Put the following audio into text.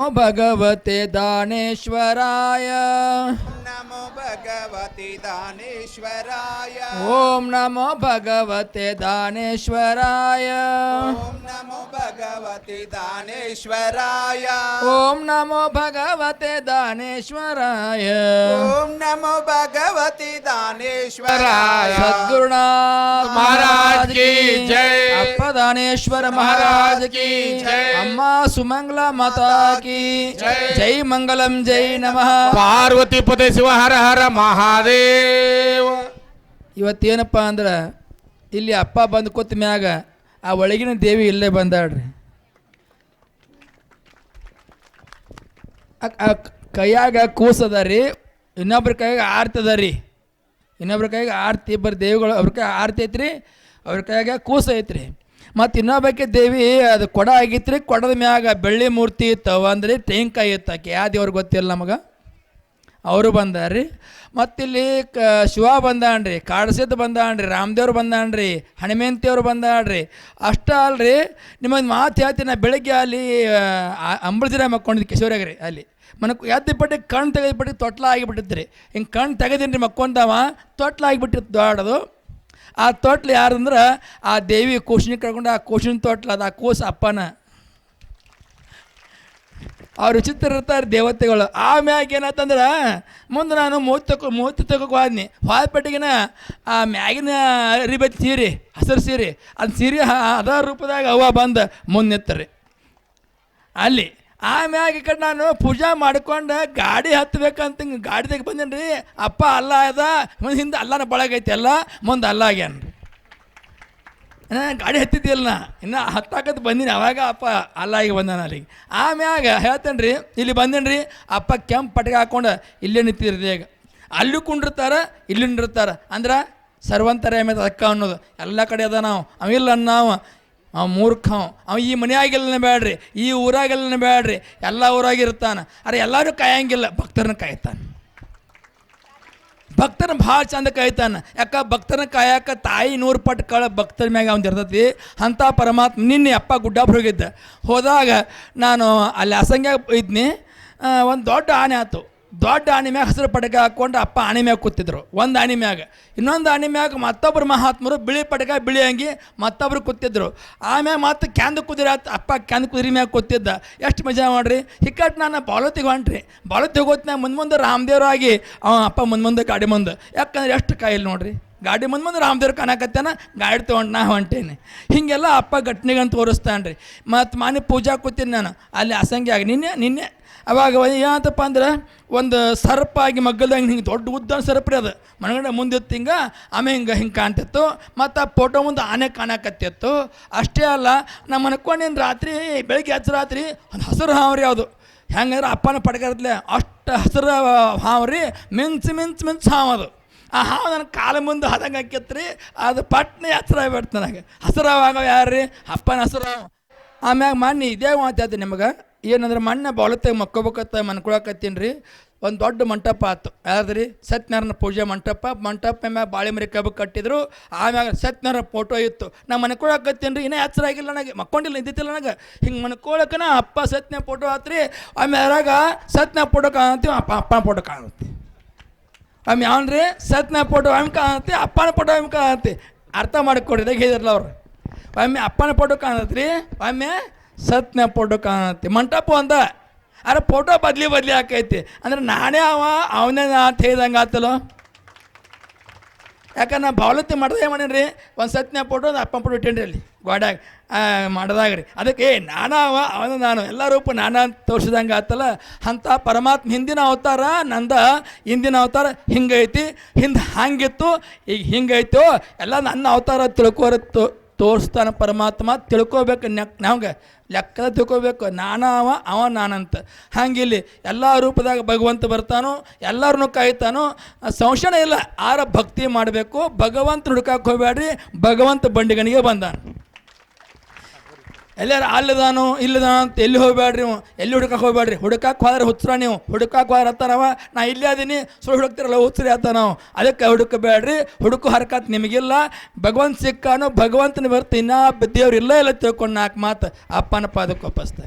नमो भगवते दानेश्वराय। नमो भगवते दानेश्वराय। ॐ नमो भगवते दानेश्वराय। ॐ नमो भगवते दानेश्वराय। ॐ नमो भगवते दानेश्वराय। ॐ ಭಗವತಿ ದಾನೇಶ್ವರಾಯ दानेश्वराय ಮಹಾರಾಜ್ ಕಿ ಜೈ. ಅಪ್ಪ ದಾನೇಶ್ವರ ಮಹಾರಾಜ್ ಕಿ ಜೈ. ಅಮ್ಮ ಸುಮಂಗಲ ಮಾತಾ ಕಿ ಜೈ. ಜೈ ಮಂಗಲಂ ಜೈ ನಮಃ ಪಾರ್ವತಿ ಪದೇ ಶಿವ ಹರ ಹರ ಮಹಾದೇವ ಇವತ್ತೇನಪ್ಪ ಅಂದ್ರೆ ಇಲ್ಲಿ ಅಪ್ಪ ಬಂದು ಕೂತ ಮ್ಯಾಗ ಆ ಒಳಗಿನ ದೇವಿ ಇಲ್ಲೇ ಆ- ಆ ಕೈಯಾಗ ಕೂಸದ ರೀ ಇನ್ನೊಬ್ರ ಕೈಗೆ ಆರ್ತಿ ಅದ ರೀ. ಇನ್ನೊಬ್ರ ಕೈಗೆ ಆರ್ತಿ ಇಬ್ಬರು ದೇವಿಗಳು, ಅವ್ರ ಕೈ ಆರ್ತಿ ಐತ್ರಿ, ಅವ್ರ ಕೈಯಾಗ ಕೂಸ ಐತ್ರಿ. ಮತ್ತು ಇನ್ನೊಬ್ಬಕ್ಕೆ ದೇವಿ ಅದು ಕೊಡ ಆಗಿತ್ತು ರೀ ಕೊಡದ ಮ್ಯಾಗ ಬೆಳ್ಳಿ ಮೂರ್ತಿ ಇತ್ತು ಅಂದರೆ ತೆಂಗಿನಕಾಯಿ ಇತ್ತು ಆಕೆ. ಯಾವ ದೇವ್ರಿಗೆ ಗೊತ್ತಿಲ್ಲ ನಮಗೆ? ಅವರು ಬಂದಾರ್ರಿ. ಮತ್ತಿಲ್ಲಿ ಕ, ಶಿವ ಬಂದಾನ್ರಿ ಕಾಡಸಿದ್ದು ಬಂದಾನ್ರಿ, ರಾಮದೇವ್ರು ಬಂದಾನ್ರಿ, ಹನುಮಂತಿಯವ್ರು ಬಂದಾಳ್ರಿ ಅಷ್ಟ ಅಲ್ರಿ ನಿಮಗೆ ಮಾತು ಹೇಳ್ತೀನಿ ನಾ ಬೆಳಗ್ಗೆ ಅಲ್ಲಿ ಅಂಬಳಜಿರ ಮಕ್ಕೊಂಡಿದ್ದು ಕಿಶೋರಾಗ ರೀ ಅಲ್ಲಿ. ಮನಕ್ಕೆ ಎದ್ದು ಪಟ್ಟಿ ಕಣ್ಣು ತೆಗೆದ್ಬಿಟ್ಟು, ತೊಟ್ಲ ಆಗಿಬಿಟ್ಟಿತ್ತು ರೀ ಹಿಂಗೆ ಕಣ್ಣು ತೆಗೆದೀನಿ ರೀ ಮಕ್ಕೊಂಡವ, ತೊಟ್ಲ ಆಗಿಬಿಟ್ಟಿತ್ತು ದೊಡ್ಡದು. ಆ ತೊಟ್ಲು ಯಾರಂದ್ರೆ, ಆ ದೇವಿ ಕೂಶಿನ ಕರ್ಕೊಂಡು, ಆ ಕೂಸಿನ ತೊಟ್ಲು ಅದು, ಆ ಕೂಸು ಅಪ್ಪನ. ಅವ್ರು ವಿಚಿತ್ರ ಇರ್ತಾರೆ ದೇವತೆಗಳು. ಆಮ್ಯಾಗ ಏನಾತಂದ್ರೆ ಮುಂದೆ ನಾನು ಮೂವತ್ತು ಮೂವತ್ತು ತಗೋಕೆ ಹೋದ್ನಿ. ಹೋದ್ಪಟ್ಟಿಗಿನ, ಆ ಮ್ಯಾಗಿನ ಅರಿಬತ್ತಿ ಸೀರೆ, ಹಸಿರು ಸೀರೆ, ಅದು ಸೀರೆ ಅದ ರೂಪದಾಗ ಅವ ಬಂದು ಮುಂದೆ ಅಲ್ಲಿ ಆಮ್ಯಾಗ ಈ ಕಡೆ ನಾನು ಪೂಜಾ ಮಾಡ್ಕೊಂಡು ಗಾಡಿ ಹತ್ತಬೇಕಂತ ಗಾಡಿದಾಗ ಬಂದೇನಿ ರೀ ಅಪ್ಪ ಅಲ್ಲ ಅದ, ಮುಂದೆ ಹಿಂದೆ ಅಲ್ಲನ ಬಳಗೈತಿ ಅಲ್ಲ, ಮುಂದೆ ಅಲ್ಲ ಗಾಡಿ ಹತ್ತಿದ್ದಿಲ್ಲ ನಾ. ಇನ್ನು ಹತ್ತಾಕತ್ ಬಂದೀನಿ. ಅವಾಗ ಅಪ್ಪ ಅಲ್ಲಾಗಿ ಬಂದಾನ ಅಲ್ಲಿಗೆ. ಆಮ್ಯಾಗ ಹೇಳ್ತೇನೆ ರೀ ಇಲ್ಲಿ ಬಂದೇನಿ ರೀ ಅಪ್ಪ ಕೆಂಪು ಪಟಕೆ ಹಾಕೊಂಡು ಇಲ್ಲೇ ನಿಂತಿರ್ರಿ ಈಗ ಅಲ್ಲಿ ಕುಂಡಿರ್ತಾರ, ಇಲ್ಲಿ ನಿಂಡಿರ್ತಾರೆ. ಅಂದ್ರೆ ಸರ್ವಂತರ ಮೇಲೆ ಅಕ್ಕ ಅನ್ನೋದು. ಎಲ್ಲ ಕಡೆ ಅದ ನಾವು. ಅವಿಲ್ಲ ನಾವು. ಅವ ಮೂರ್ಖ ಅವ. ಈ ಮನೆಯಾಗೆಲ್ಲ ಬೇಡ್ರಿ ಈ ಊರಾಗೆಲ್ಲ ಬೇಡ್ರಿ ಎಲ್ಲ ಊರಾಗಿರ್ತಾನೆ. ಅರೆ ಎಲ್ಲರೂ ಕಾಯಂಗಿಲ್ಲ. ಭಕ್ತರನ್ನ ಕಾಯ್ತಾನೆ. ಭಕ್ತನ ಭಾಳ ಚಂದ ಕಾಯ್ತಾನ. ಯಾಕ ಭಕ್ತನ ಕಾಯಕ ತಾಯಿ ನೂರು ಪಟ್ಟು ಕಳ ಭಕ್ತರ ಮ್ಯಾಗ ಅವ್ನು ಇರ್ತೈತಿ. ಅಂಥ ಪರಮಾತ್ಮ ನಿನ್ನೆ ಅಪ್ಪ ಗುಡ್ಡಾಪುರ ಹೋಗಿದ್ದೆ. ಹೋದಾಗ ನಾನು ಅಲ್ಲಿ ಅಸಂಗ್ಯಾಗ ಇದ್ನಿ. ಒಂದು ದೊಡ್ಡ ಆನೆ ಆಯ್ತು ದೊಡ್ಡ ಆನೆ ಮ್ಯಾಗ ಹಸಿರು ಪಟಕ ಹಾಕ್ಕೊಂಡು ಅಪ್ಪ ಆನೆ ಮ್ಯಾಗ ಕೂತಿದ್ರು. ಒಂದು ಆನೆ ಮ್ಯಾಗ. ಇನ್ನೊಂದು ಆನೆ ಮ್ಯಾಗ ಮತ್ತೊಬ್ಬರು ಮಹಾತ್ಮರು ಬಿಳಿ ಪಟಕ ಬಿಳಿ ಅಂಗಿ ಮತ್ತೊಬ್ರು ಕೂತಿದ್ರು. ಆಮ್ಯಾಗ ಮತ್ತೆ ಕ್ಯಾಂದು ಕುದುರೆ ಆತ ಅಪ್ಪ ಕ್ಯಾಂದು ಕುದುರೆ ಮ್ಯಾಗ ಕೂತಿದ್ದ. ಎಷ್ಟು ಮಜಾ ಮಾಡ್ರಿ? ಹಿಕ್ಕಟ್ಟು ನಾನು ಬಾಲೋತಿಗೆ ಹೊಂಟ್ರಿ ಬಾಲೋತಿಗೆ ಹೋಗ್ತಾನೆ ಮುಂದೆ ಮುಂದೆ ರಾಮದೇವರಾಗಿ ಅವ ಅಪ್ಪ ಮುಂದೆ ಮುಂದೆ, ಗಾಡಿ ಮುಂದೆ. ಯಾಕಂದ್ರೆ ಎಷ್ಟು ಕಾಯಿಲ್ ನೋಡ್ರಿ? ಗಾಡಿ ಮುಂದೆ ಮುಂದೆ ರಾಮದೇವ್ರು ಕಾಣಕತ್ತಾನ ಗಾಡಿ ತೊಗೊಂಡು ನಾ ಹೊಂಟೇನೆ. ಹೀಗೆಲ್ಲ ಅಪ್ಪ ಘಟ್ನೆಗಂತ ತೋರಿಸ್ತಾನೆ ರೀ ಮತ್ತು ಮಾನೆ ಪೂಜಾ ಕೂತೀನಿ ನಾನು. ಅಲ್ಲಿ ಅಸಂಖ್ಯಾಗ ನಿನ್ನೆ ನಿನ್ನೆ ಅವಾಗ ಏನಂತಪ್ಪ ಅಂದ್ರೆ, ಒಂದು ಸರ್ಪ ಆಗಿ ಮಗ್ಗಲ್ದಾಗ ಹಿಂಗೆ ದೊಡ್ಡ ಉದ್ದ ಸರ್ಪ ರೀ ಅದು. ಮನಗಡೆ ಮುಂದಿತ್ತು ಹಿಂಗೆ ಆಮೇಲೆ ಹಿಂಗೆ ಹಿಂಗೆ ಕಾಣ್ತಿತ್ತು. ಮತ್ತು ಆ ಫೋಟೋ ಮುಂದೆ ಆನೆ ಕಾಣಕತ್ತಿತ್ತು ಅಷ್ಟೇ ಅಲ್ಲ ನಮ್ಮ ಅನ್ಕೊಂಡೇನು ರಾತ್ರಿ, ಬೆಳಗ್ಗೆ ಹಚ್ಚ ರಾತ್ರಿ ಒಂದು ಹಸಿರು ಹಾವು ರೀ ಅದು ಹೆಂಗಂದ್ರೆ ಅಪ್ಪನ ಪಡ್ಕರ್ತ್ಲೆ ಅಷ್ಟು ಹಸಿರು ಹಾವು ರೀ ಮಿಂಚು ಮಿಂಚು ಮಿಂಚು ಹಾವು ಅದು ಆ ಹಾವು ನನ್ನ ಕಾಲ ಮುಂದೆ ಹದಂಗೆ ಹಾಕಿತ್ರಿ ಅದು ಪಟ್ನೆ ಹಸಿರು ಆಗ್ಬಿಡ್ತು ನನಗೆ. ಹಸಿರು ಯಾರ್ರಿ? ಅಪ್ಪನ ಹಸಿರು. ಹಾವು ಆಮ್ಯಾಗ ಮಣ್ಣು ಇದೇ ಮಾತಾದ್ರಿ ನಿಮಗೆ. ಏನಂದ್ರೆ ಮಣ್ಣು ಬೌಲತ್ತಾಗ ಮಕ್ಕೋಬೇಕತ್ತ ಮನ್ಕೊಳಕತ್ತೀನಿ ರೀ ಒಂದು ದೊಡ್ಡ ಮಂಟಪ ಆಯ್ತು ಯಾರ್ದ್ರಿ? ಸತ್ಯನಾರಾಯಣ ಪೂಜೆ ಮಂಟಪ. ಮಂಟಪ ಮ್ಯಾಗ ಬಾಳೆ ಮರಿ ಕಬ್ಬು ಕಟ್ಟಿದ್ರು. ಆಮ್ಯಾಗ ಸತ್ಯನಾರಾಯಣ ಫೋಟೋ ಇತ್ತು. ನಾ ಮನ್ಕೊಳಕತ್ತೀನಿ ರೀ ಇನ್ನೂ ಆಗಿಲ್ಲ ನನಗೆ. ಮಕ್ಕೊಂಡಿಲ್ಲ ನಿಂತಿಲ್ಲ ನನಗೆ. ಹಿಂಗೆ ಮನ್ಕೊಳಕನ ಅಪ್ಪ ಸತ್ಯ ಫೋಟೋ ಆತ್ರಿ. ಆಮ್ಯಾಗ ಸತ್ಯನ ಫೋಟೋ ಕಾಣತ್ತೀವಿ ಅಪ್ಪ, ಅಪ್ಪನ ಫೋಟೋ ಕಾಣುತ್ತೆ. ಆಮೇಲೆ ಯಾವನ್ರಿ ಸತ್ನ ಫೋಟೋ ಆಮೇಲೆ ಕಾಣತ್ತೆ, ಅಪ್ಪನ ಫೋಟೋ ಆಮೇಲೆ ಕಾಣತ್ತೆ. ಅರ್ಥ ಮಾಡಿಕೊಡ್ರಿ ಹೇಳಿದ್ರಲ್ಲ ಅವ್ರು. ಒಮ್ಮೆ ಅಪ್ಪನ ಫೋಟೋ ಕಾಣತ್ರಿ ಒಮ್ಮೆ ಸತ್ನ ಫೋಟೋ ಕಾಣತ್ತೆ. ಮಂಟಪ ಅಂದ ಅರೆ ಫೋಟೋ ಬದ್ಲಿ ಬದ್ಲಿ ಹಾಕೈತಿ ಅಂದ್ರೆ ನಾನೇ ಅವ, ಅವನೇ ನಾ ಅಂತ ಹೇಳ್ದಂಗೆ ಆತಲ್ಲೋ. ಯಾಕಂದ್ರೆ ನಾ ಬಾವಲತ್ತಿ ಮಾಡ್ದೆ ಮಾಡೀನಿ ರೀ ಒಂದು ಸತ್ನ ಫೋಟೋ ಒಂದು ಅಪ್ಪನ ಫೋಟೋ ಇಟ್ಟೇನ್ರಿ ಅಲ್ಲಿ. ಗೋಡ್ಯಾಗ ಮಾಡಿದಾಗ ರೀ ಅದಕ್ಕೆ ನಾನಾವ ಅವನು ನಾನು, ಎಲ್ಲ ರೂಪ ನಾನಾ ಅಂತ ತೋರಿಸಿದಂಗೆ ಆತಲ್ಲ. ಅಂಥ ಪರಮಾತ್ಮ ಹಿಂದಿನ ಅವತಾರ, ನಂದ ಹಿಂದಿನ ಅವತಾರ, ಹಿಂಗೈತಿ, ಹಿಂದೆ ಹಾಂಗಿತ್ತು ಈಗ ಹಿಂಗೈತೋ, ಎಲ್ಲ ನನ್ನ ಅವತಾರ ತಿಳ್ಕೋರ ತೋರಿಸ್ತಾನೆ ಪರಮಾತ್ಮ, ತಿಳ್ಕೊಬೇಕು ನೆಕ್, ನಮ್ಗೆ, ಲೆಕ್ಕದ ತಿಳ್ಕೋಬೇಕು. ನಾನಾವ ಅವ ಅವ ನಾನಂತ. ಹಂಗಿಲ್ಲಿ ಎಲ್ಲ ರೂಪದಾಗ ಭಗವಂತ ಬರ್ತಾನೋ ಎಲ್ಲರನ್ನೂ ಕಾಯ್ತಾನೋ ಸಂಶಯ ಇಲ್ಲ. ಆರ ಭಕ್ತಿ ಮಾಡಬೇಕು, ಭಗವಂತ ಹುಡುಕಕ್ಕೆ ಹೋಗ್ಬೇಡ್ರಿ ಭಗವಂತ ಬಂಡಿಗನಿಗೆ ಬಂದಾನ. ಎಲ್ಲಾರು ಅಲ್ಲದಾನು ಇಲ್ಲದಾನ ಅಂತ ಎಲ್ಲಿ ಹೋಗ್ಬೇಡ್ರಿ ನೀವು ಎಲ್ಲಿ ಹುಡುಕಕ್ಕೆ ಹೋಗ್ಬೇಡ್ರಿ ಹುಡುಕಕ್ಕೆ ಹೋದ್ರೆ ಹುಚ್ಚರ ನೀವು. ಹುಡುಕಕ್ಕೆ ಹೋದ್ರೆ ಹತ್ತಾರವ ನಾ ಇಲ್ಲೇ ಅದೀನಿ. ಸುಳ್ಳು ಹುಡುಕ್ತಿರಲ್ಲ, ಹುಚ್ಚರಿ ಆತ ಅದಕ್ಕೆ ಹುಡುಕಬೇಡ್ರಿ. ಹುಡುಕು ಹರ್ಕತ್ ನಿಮಗಿಲ್ಲ. ಭಗವಂತ ಸಿಕ್ಕಾನು, ಭಗವಂತನ ಬರ್ತು ಇನ್ನೂ ದೇವ್ರು ಇಲ್ಲ ಇಲ್ಲ ತಿಳ್ಕೊಂಡು ನಾಲ್ಕು ಮಾತು ಅಪ್ಪನಪ್ಪ ಅದಕ್ಕೆ ಒಪ್ಪಿಸ್ತಾ